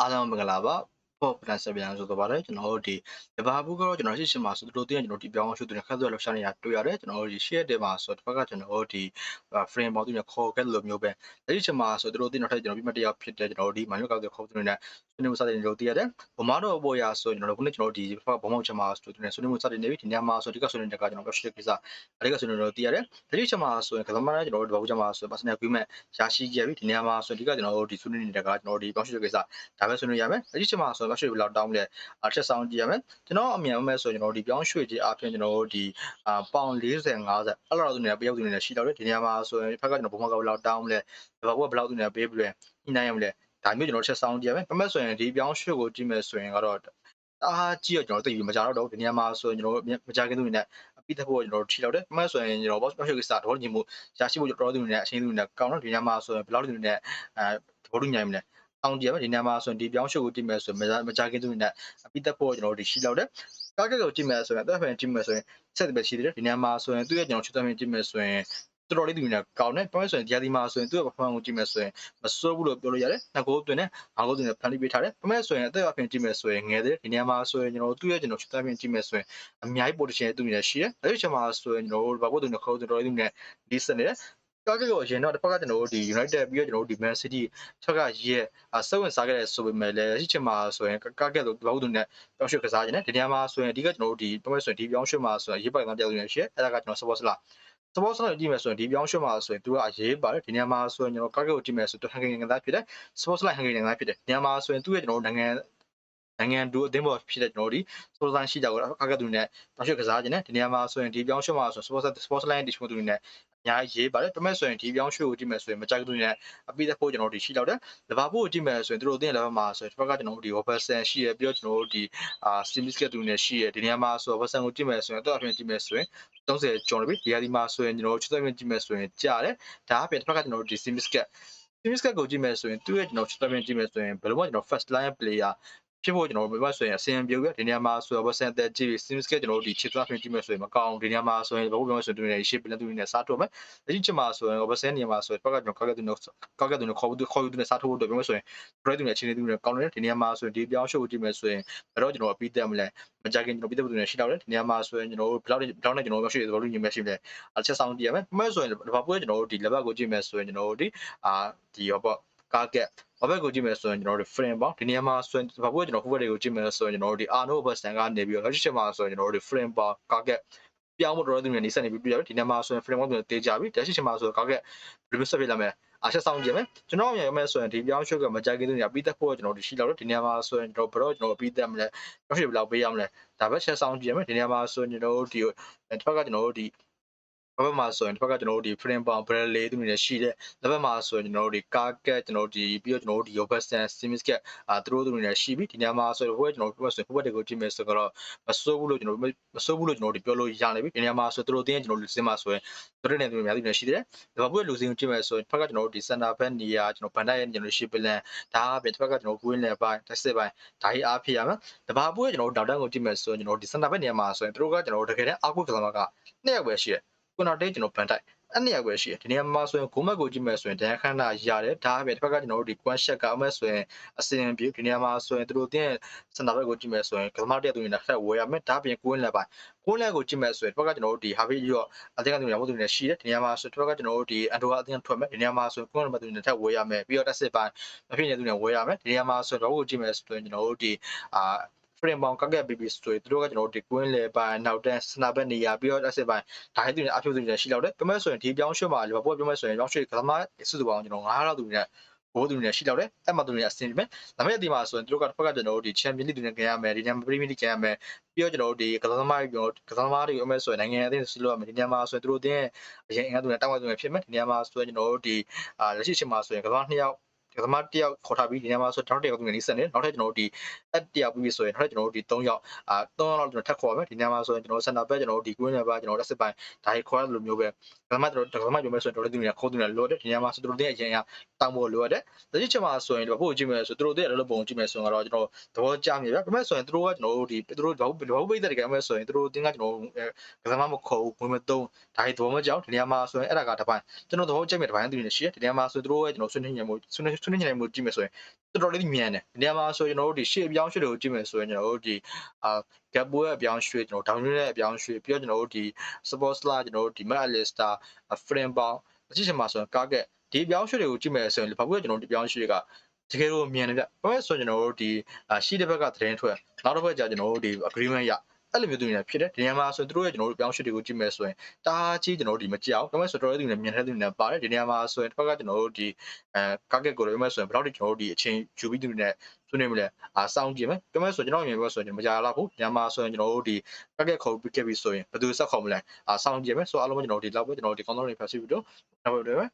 အားလုံးမင်္ဂလာပါ ပေါ့ပလန်ဆက်ပြန်ဆိုတော့ပါတယ်ကျွန်တော်တို့ဒီလဘာဘူးကတော့ကျွန်တော်ရှိရှိမှာဆိုတို့တင်ကျွန်တော်ဒီပြောင်းရှုတင်ခက်သွက်လောက်ရှာနေတာတွေ့ရတယ်ကျွန်တော်တို့ဒီ share တယ်မှာဆိုတော့တစ်ဖက်ကကျွန်တော်တို့ဒီ frame ပေါင်းသူနဲ့ခေါ်ခဲ့လို့မျိုးပဲအဲ့ဒီချိန်မှာဆိုတို့တင်တော့ထိုက်ကျွန်တော်ပြီးမှတရားဖြစ်တဲ့ကျွန်တော်တို့ဒီ manual ကောက်တဲ့ခေါ်တဲ့နဲ့ဆွေးနွေးမှုစတင်လို့တည်ရတယ်ဘမတော့ဘောရဆိုကျွန်တော်တို့ခုနေ့ကျွန်တော်တို့ဒီဘမောက်ချက်မှာဆိုတဲ့ဆွေးနွေးမှုစတင်နေပြီဒီနေရာမှာဆိုဒီကဆွေးနွေးတဲ့ကကျွန်တော်ပြောရှိတဲ့ကိစ္စအဲ့ဒီကဆွေးနွေးလို့တည်ရတယ်ဒီချိန်မှာဆိုရင်ကသမားနဲ့ကျွန်တော်တို့ဒီဘာဘူးချက်မှာဆို personal agreement ရရှိခဲ့ပြီဒီနေရာမှာဆိုဒီကကျွန်တော်တို့ဒီဆွေးနွေးနေတဲ့ကကျွန်တော်တို့ဒီပြောရှိတဲ့ကိစ္စဒါပဲဆွေးနွေးရမယ်အဲ့ဒီချိန်မှာဆိုတော့ရွှေဘယ်လောက်တောင်းလဲအချက်ဆောင်ကြည့်ရမယ်ကျွန်တော်အမြင်အမဲ့ဆိုကျွန်တော်ဒီပြောင်းရွှေကြီးအပြင်ကျွန်တော်တို့ဒီအာပေါင်40 50အဲ့လိုတော့သူနေပယောက်သူနေရှိတော့တယ်ဒီနေရာမှာဆိုရင်ဖက်ကကျွန်တော်ဘုံမကဘယ်လောက်တောင်းလဲဘာဘုကဘယ်လောက်သူနေပေးပြီးလဲညှိနှိုင်းရမလဲဒါမျိုးကျွန်တော်ချက်ဆောင်ကြည့်ရမယ်ပမဲ့ဆိုရင်ဒီပြောင်းရွှေကိုကြည့်မယ်ဆိုရင်ကတော့အားကြည့်ရကျွန်တော်သိပြီမကြတော့တော့ဒီနေရာမှာဆိုရင်ကျွန်တော်မကြခင်သူနေနဲ့အပိသက်ဖို့ကျွန်တော်ထိတော့တယ်ပမဲ့ဆိုရင်ကျွန်တော် boss ပြောင်းရွှေကိစ္စတော့ညီမှုရရှိဖို့ကျွန်တော်တို့သူနေနဲ့အချင်းသူနေနဲ့ကောင်းတော့ဒီနေရာမှာဆိုရင်ဘယ်လောက်သူနေနဲ့အဲဘောတူညီမလဲ အောင်ကြည့်ရမယ်ဒီနေရာမှာဆိုရင်ဒီပြောင်းရွှေကိုကြည့်မယ်ဆိုရင်မကြခင်သူနေနဲ့အပိသက်ဖို့ကျွန်တော်တို့ဒီရှိတော့တယ်ကားကက်ကိုကြည့်မယ်ဆိုရင်တက်ဖန်ကြည့်မယ်ဆိုရင်ဆက်ပဲရှိသေးတယ်ဒီနေရာမှာဆိုရင်သူ့ရဲ့ကျွန်တော်ချွတ်သမင်းကြည့်မယ်ဆိုရင်တော်တော်လေးသူနေကောင်းတယ်ပြောရဆိုရင်ဒီဟာဒီမှာဆိုရင်သူ့ရဲ့ performance ကိုကြည့်မယ်ဆိုရင်မစိုးဘူးလို့ပြောလို့ရတယ်နှစ်ကိုတွင်နဲ့ငါးကိုတွင်နဲ့ဖန်တီးပေးထားတယ်ပြောမယ်ဆိုရင်အသက်အပြင်ကြည့်မယ်ဆိုရင်ငယ်သေးတယ်ဒီနေရာမှာဆိုရင်ကျွန်တော်သူ့ရဲ့ကျွန်တော်ချွတ်သမင်းကြည့်မယ်ဆိုရင်အများကြီး potential သူနေရှိတယ်အဲဒီချိန်မှာဆိုရင်ကျွန်တော်တို့ဘာကိုတွင်နဲ့ခေါ်တော်တော်လေးသူနေဒီစနေတယ် ကားကကိုအရင်တော့တစ်ဖက်ကကျွန်တော်တို့ဒီ United ပြီးတော့ကျွန်တော်တို့ဒီ Man City ချက်ကရဲ့စက်ဝင်စားခဲ့တဲ့ဆိုပေမဲ့လည်းရှိချင်မှာဆိုရင်ကားကက်လို့ဘာလို့သူနဲ့ပြောင်းရွှေ့ကစားခြင်းနဲ့ဒီနေရာမှာဆိုရင်အဓိကကျွန်တော်တို့ဒီပြောမယ်ဆိုရင်ဒီပြောင်းရွှေ့မှာဆိုရင်ရေးပိုက်သားပြောင်းရွှေ့ရှိအဲ့ဒါကကျွန်တော် support လား support ဆက်ကြည့်မယ်ဆိုရင်ဒီပြောင်းရွှေ့မှာဆိုရင်သူကအရေးပါတယ်ဒီနေရာမှာဆိုရင်ကျွန်တော်ကားကက်ကိုကြည့်မယ်ဆိုတော့ဟန်ဂရီနိုင်ငံသားဖြစ်တယ် support လိုက်ဟန်ဂရီနိုင်ငံသားဖြစ်တယ်နေရာမှာဆိုရင်သူ့ရဲ့ကျွန်တော်တို့နိုင်ငံနိုင်ငံတူအသင်းပေါ်ဖြစ်တဲ့ကျွန်တော်တို့ဒီ support line ရှိကြတော့ကားကက်သူနဲ့ပြောင်းရွှေ့ကစားခြင်းနဲ့ဒီနေရာမှာဆိုရင်ဒီပြောင်းရွှေ့မှာဆိုရင် support support line ဒီချို့သူနဲ့ အများကြီးရေးပါတယ်ဒါပေမဲ့ဆိုရင်ဒီပြောင်းရွှေ့ကိုကြည့်မယ်ဆိုရင်မကြိုက်သူနဲ့အပိသက်ဖို့ကျွန်တော်တို့ဒီရှိတော့တယ်လဘာဖို့ကိုကြည့်မယ်ဆိုရင်သူတို့အသင်း level မှာဆိုရင်ဒီဘက်ကကျွန်တော်တို့ဒီ Robertson ရှိရပြီးတော့ကျွန်တော်တို့ဒီအာ Simisket သူနဲ့ရှိရဒီနေရာမှာဆို Robertson ကိုကြည့်မယ်ဆိုရင်တော့အပြင်ကြည့်မယ်ဆိုရင်30ကျော်ပြီဒီဟာဒီမှာဆိုရင်ကျွန်တော်တို့60ပြင်ကြည့်မယ်ဆိုရင်ကြားတယ်ဒါအပြင်တစ်ဖက်ကကျွန်တော်တို့ဒီ Simisket Simisket ကိုကြည့်မယ်ဆိုရင်သူ့ရဲ့ကျွန်တော်60ပြင်ကြည့်မယ်ဆိုရင်ဘယ်လိုမှကျွန်တော် first line player ဖြစ်ဖို့ကျွန်တော်ဘယ်မှာဆိုရင်အစင်ပြုတ်ရဒီနေရာမှာဆိုတော့ percent တက်ကြည့် sims ကကျွန်တော်တို့ဒီချစ်သွားပြင်ကြည့်မယ်ဆိုရင်မကောင်းဒီနေရာမှာဆိုရင်ဘာလို့ပြောမလဲဆိုရင်သူနေရှေ့ပြန်သူနေစားထုတ်မယ်ဒီချစ်မှာဆိုရင် percent နေရာမှာဆိုရင်ဘက်ကကျွန်တော်ကောက်ကသူနေကောက်ကသူနေခေါ်ဘူးခေါ်ယူသူနေစားထုတ်ဖို့တော့ပြောမဆိုရင် break သူနေချင်းနေသူနေကောင်းတယ်ဒီနေရာမှာဆိုရင်ဒီပြောင်းရှုပ်ကြည့်မယ်ဆိုရင်ဘယ်တော့ကျွန်တော်အပြီးတက်မလဲမကြခင်ကျွန်တော်ပြီးတက်သူနေရှိတော့တယ်ဒီနေရာမှာဆိုရင်ကျွန်တော်တို့ဘယ်လောက်ဘယ်လောက်နဲ့ကျွန်တော်ပြောရှိတယ်ဘာလို့ညီမရှိမလဲအချက်ဆောင်ကြည့်ရမယ်ဘယ်ဆိုရင်ဘာပွဲကျွန်တော်တို့ဒီ level ကိုကြည့်မယ်ဆိုရင်ကျွန်တော်တို့ဒီအာဒီဟောပေါ့ ကာကက်ဘာဘက်ကိုကြည့်မယ်ဆိုရင်ကျွန်တော်တို့ frame ပေါ့ဒီနေရာမှာဆိုရင်ဘာပွဲကျွန်တော်ဟိုဘက်တွေကိုကြည့်မယ်ဆိုရင်ကျွန်တော်တို့ဒီ Arno Overstand ကနေပြီးတော့လက်ရှိချက်မှာဆိုရင်ကျွန်တော်တို့ frame ပေါ့ကာကက်ပြောင်းဖို့တော်တော်သူနေနေဆက်နေပြီးပြရတယ်ဒီနေရာမှာဆိုရင် frame ပေါ့တေးကြပြီလက်ရှိချက်မှာဆိုကာကက်ဘယ်လိုဆက်ပြလာမလဲအားချက်ဆောင်ကြည့်မယ်ကျွန်တော်အမြင်ရမယ်ဆိုရင်ဒီပြောင်းရွှေ့ကမကြိုက်ခင်သူနေပြီးသက်ဖို့ကျွန်တော်တို့ရှိလောက်တော့ဒီနေရာမှာဆိုရင်ကျွန်တော်ဘယ်တော့ကျွန်တော်ပြီးသက်မလဲပြောင်းရွှေ့ဘယ်လောက်ပေးရမလဲဒါပဲချက်ဆောင်ကြည့်ရမယ်ဒီနေရာမှာဆိုရင်ကျွန်တော်တို့ဒီတစ်ဖက်ကကျွန်တော်တို့ဒီ ဘက်မှာဆိုရင်တစ်ဖက်ကကျွန်တော်တို့ဒီ frame ပေါင် brale သူနေရှိတဲ့လက်ဘက်မှာဆိုရင်ကျွန်တော်တို့ဒီ carcat ကျွန်တော်တို့ဒီပြီးတော့ကျွန်တော်တို့ဒီ robertson sims cat အာသူတို့သူနေရှိပြီဒီနေရာမှာဆိုရင်ဘက်ကျွန်တော်တို့ဆိုရင်ဘက်တွေကိုကြည့်မယ်ဆိုတော့မစိုးဘူးလို့ကျွန်တော်တို့မစိုးဘူးလို့ကျွန်တော်တို့ပြောလို့ရနိုင်ပြီဒီနေရာမှာဆိုသူတို့တင်းကျွန်တော်တို့စင်မှာဆိုရင်သူတို့နေသူတွေအများကြီးနေရှိသေးတယ်ဒါပေမဲ့လူစင်ကိုကြည့်မယ်ဆိုရင်ဘက်ကကျွန်တော်တို့ဒီ center back နေရာကျွန်တော်ဗန်ဒိုက်ရဲ့ကျွန်တော်ရှိပလန်ဒါအပြင်တစ်ဖက်ကကျွန်တော် queen လည်းပိုင်းတက်စစ်ပိုင်းဒါကြီးအားဖြစ်ရမယ်တဘာပွဲကျွန်တော်တို့ဒေါက်တန်ကိုကြည့်မယ်ဆိုရင်ကျွန်တော်ဒီ center back နေရာမှာဆိုရင်သူတို့ကကျွန်တော်တို့တကယ်တမ်းအောက်ကွက်ကစားမကနှစ်ယောက်ပဲရှိတယ် ကွန်တော်တေးကျွန်တော်ဗန်ဒိုက်အဲ့နေရာပဲရှိတယ်ဒီနေရာမှာဆိုရင်ဂိုးမက်ကိုကြည့်မယ်ဆိုရင်ဒန်ခန္ဓာရတယ်ဒါအပြင်တစ်ဖက်ကကျွန်တော်တို့ဒီ quan shot ကအမဲ့ဆိုရင်အစင်ပြေဒီနေရာမှာဆိုရင်သူတို့တင်းစင်တာဘက်ကိုကြည့်မယ်ဆိုရင်ကသမားတရက်သူနေတာဖက်ဝယ်ရမယ်ဒါအပြင်ကိုင်းလက်ပိုင်းကိုင်းလက်ကိုကြည့်မယ်ဆိုရင်တစ်ဖက်ကကျွန်တော်တို့ဒီ Harvey ရောအသင်းကသူနေရာမဟုတ်သူနေရှိတယ်ဒီနေရာမှာဆိုတစ်ဖက်ကကျွန်တော်တို့ဒီ Ando ကအသင်းထွက်မယ်ဒီနေရာမှာဆိုရင်ကိုင်းလက်မသူနေထက်ဝယ်ရမယ်ပြီးတော့တက်စစ်ပိုင်းမဖြစ်နေသူနေဝယ်ရမယ်ဒီနေရာမှာဆိုရင်တော့ကိုကြည့်မယ်ဆိုရင်ကျွန်တော်တို့ဒီအာ frame ပေါင်းကကက် BB ဆိုရင်သူတို့ကကျွန်တော်တို့ဒီ queen လေပိုင်းနောက်တန်း snap နေရာပြီးတော့ asset ပိုင်းဒါဟိုသူနေအဖြုတ်သူနေရှိလောက်တယ်ပြောမယ်ဆိုရင်ဒီပြောင်းရွှေ့မှာလီဗာပူးပြောမယ်ဆိုရင်ပြောင်းရွှေ့ကသမားစုစုပေါင်းကျွန်တော်9လောက်သူနေဘိုးသူနေရှိလောက်တယ်အဲ့မှာသူနေအဆင်ပြေမယ်ဒါပေမဲ့ဒီမှာဆိုရင်သူတို့ကတစ်ဖက်ကကျွန်တော်တို့ဒီ champion league သူနေကြရမယ်ဒီညမှာ premier league ကြရမယ်ပြီးတော့ကျွန်တော်တို့ဒီကစားသမားတွေကစားသမားတွေအမဲဆိုရင်နိုင်ငံအသင်းဆီလို့ရမယ်ဒီညမှာဆိုရင်သူတို့တင်းအရင်အင်္ဂါသူနေတောင်းဝဲသူနေဖြစ်မယ်ဒီညမှာဆိုရင်ကျွန်တော်တို့ဒီအာလက်ရှိချိန်မှာဆိုရင်ကစားနှစ်ယောက် ကသမားတယောက်ခေါ်ထားပြီးဒီနေရာမှာဆိုတော့တယောက်သူငယ်နေစနေနောက်ထပ်ကျွန်တော်တို့ဒီအတယောက်ပြီးပြီဆိုရင်နောက်ထပ်ကျွန်တော်တို့ဒီ3ယောက်အာ3ယောက်လောက်ကျွန်တော်ထပ်ခေါ်မယ်ဒီနေရာမှာဆိုရင်ကျွန်တော်စင်တာဘက်ကျွန်တော်တို့ဒီ green နဲ့ပါကျွန်တော်လက်စစ်ပိုင်းဒါကြီးခေါ်ရလိုမျိုးပဲကသမားကျွန်တော်ကသမားပြောမယ်ဆိုရင်တို့လည်းသူငယ်ခေါ်သူငယ်လိုတယ်ဒီနေရာမှာဆိုတို့တဲ့အရင်ကတောင်းဖို့လိုရတယ်ဒါကြည့်ချင်မှာဆိုရင်တို့ဖို့ကြည့်မယ်ဆိုတို့တဲ့လည်းပုံကြည့်မယ်ဆိုရင်တော့ကျွန်တော်သဘောကျမြေဗျဒါပေမဲ့ဆိုရင်တို့ကကျွန်တော်တို့ဒီတို့ဘာဘာပိတ်တဲ့ကမဲ့ဆိုရင်တို့တင်းကကျွန်တော်ကသမားမခေါ်ဘူးဝင်မသုံးဒါကြီးသဘောမကြောက်ဒီနေရာမှာဆိုရင်အဲ့ဒါကတစ်ပိုင်းကျွန်တော်သဘောကျမြေတစ်ပိုင်းသူနေရှိတယ်ဒီနေရာမှာဆိုတို့ရဲ့ကျွန်တော်ဆွေးနွေးညံမှုဆွေးနွေးဆွေးနွေးညနေမှုကြည့်မယ်ဆိုရင်တော်တော်လေးမြန်တယ်ဒီနေရာမှာဆိုကျွန်တော်တို့ဒီရှေ့အပြောင်းရွှေ့တွေကိုကြည့်မယ်ဆိုရင်ကျွန်တော်တို့ဒီအာ gap ပွဲအပြောင်းရွှေ့ကျွန်တော်ဒေါင်းရွှေ့ရဲ့အပြောင်းရွှေ့ပြီးတော့ကျွန်တော်တို့ဒီ support slot ကျွန်တော်တို့ဒီ Mac Alistair frame bound အကြည့်ချင်မှာဆိုရင် target ဒီအပြောင်းရွှေ့တွေကိုကြည့်မယ်ဆိုရင်ဘာဖြစ်လို့ကျွန်တော်တို့ဒီအပြောင်းရွှေ့ကတကယ်လို့မြန်တယ်ဗျ။ဘာလို့ဆိုရင်ကျွန်တော်တို့ဒီရှိတဲ့ဘက်ကသတင်းထွက်နောက်တစ်ဘက်ကျကျွန်တော်တို့ဒီ agreement ရ အဲ့လိုမျိုးသူတွေဖြစ်တယ်ဒီနေရာမှာဆိုသူတို့ရဲ့ကျွန်တော်တို့ပြောင်းရွှေ့တွေကိုကြည့်မယ်ဆိုရင်တားကြီးကျွန်တော်တို့ဒီမကြောက်ဒါပေမဲ့ဆိုတော့သူတွေမြန်တဲ့သူတွေနဲ့ပါတယ်ဒီနေရာမှာဆိုရင်တစ်ဖက်ကကျွန်တော်တို့ဒီအဲ target ကိုလည်းပြောမယ်ဆိုရင်ဘယ်လောက်ထိကျွန်တော်တို့ဒီအချိန်ယူပြီးသူတွေနဲ့ဆွေးနွေးမလဲအာစောင့်ကြည့်မယ်ပြောမယ်ဆိုကျွန်တော်မြင်ပြောဆိုရင်မကြရတော့ဘူးညမှာဆိုရင်ကျွန်တော်တို့ဒီ target ခေါ်ပြီးခဲ့ပြီးဆိုရင်ဘယ်သူဆက်ခေါ်မလဲအာစောင့်ကြည့်မယ်ဆိုအားလုံးကျွန်တော်တို့ဒီလောက်ပဲကျွန်တော်တို့ဒီ counter တွေဖတ်စီပြီးတော့နောက်ပဲ